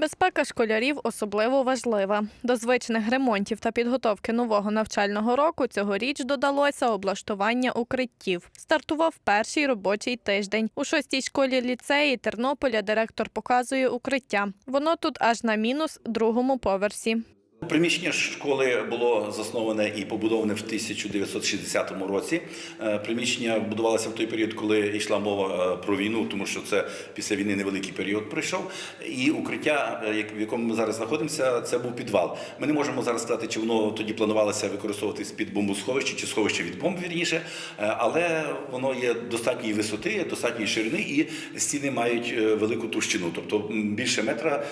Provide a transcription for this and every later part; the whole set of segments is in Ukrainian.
Безпека школярів особливо важлива. До звичних ремонтів та підготовки нового навчального року цьогоріч додалося облаштування укриттів. Стартував перший робочий тиждень. У шостій школі ліцеї Тернополя директор показує укриття. Воно тут аж на мінус другому поверсі. Приміщення школи було засноване і побудоване в 1960 році. Е, Приміщення будувалося в той період, коли йшла мова е, про війну, тому що це після війни невеликий період пройшов. І укриття, е, в якому ми зараз знаходимося, це був підвал. Ми не можемо зараз сказати, чи воно тоді планувалося використовуватись під бомбосховище чи сховище від бомб, вірніше, але воно є достатньої висоти, достатньої ширини, і стіни мають велику товщину, тобто більше метра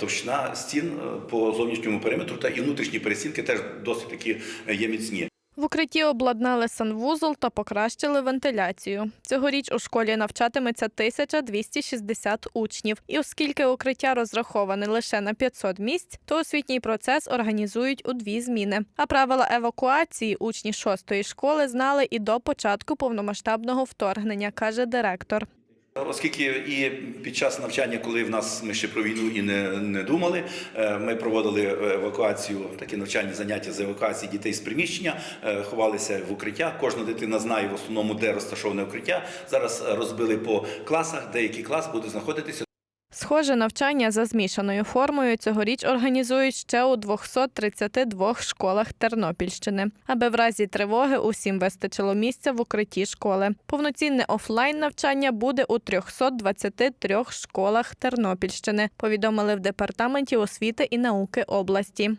товщина стін по зовнішньому периметру, та і внутрішні перестінки теж досить таки е, є міцні. В укритті обладнали санвузол та покращили вентиляцію. Цьогоріч у школі навчатиметься 1260 учнів. І оскільки укриття розраховане лише на 500 місць, то освітній процес організують у дві зміни. А правила евакуації учні шостої школи знали і до початку повномасштабного вторгнення, каже директор. Оскільки і під час навчання, коли в нас ми ще про війну і не, не думали, е, ми проводили евакуацію, такі навчальні заняття з евакуації дітей з приміщення, е, ховалися в укриття. Кожна дитина знає в основному, де розташоване укриття. Зараз розбили по класах, деякий клас буде знаходитися. Схоже навчання за змішаною формою цьогоріч організують ще у 232 школах Тернопільщини, аби в разі тривоги усім вистачило місця в укритті школи. Повноцінне офлайн навчання буде у 323 школах Тернопільщини, повідомили в департаменті освіти і науки області.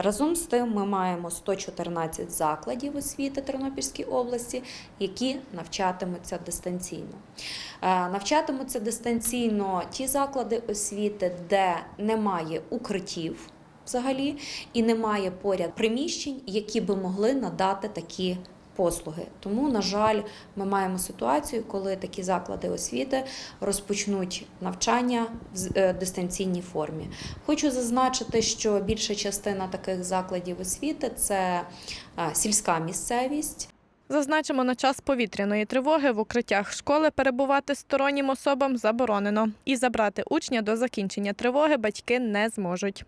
Разом з тим, ми маємо 114 закладів освіти Тернопільській області, які навчатимуться дистанційно. Е, Навчатимуться дистанційно ті заклади освіти, де немає укриттів взагалі, і немає поряд приміщень, які би могли надати такі. Послуги тому, на жаль, ми маємо ситуацію, коли такі заклади освіти розпочнуть навчання в е, дистанційній формі. Хочу зазначити, що більша частина таких закладів освіти це е, сільська місцевість. Зазначимо, на час повітряної тривоги в укриттях школи перебувати стороннім особам заборонено, і забрати учня до закінчення тривоги батьки не зможуть.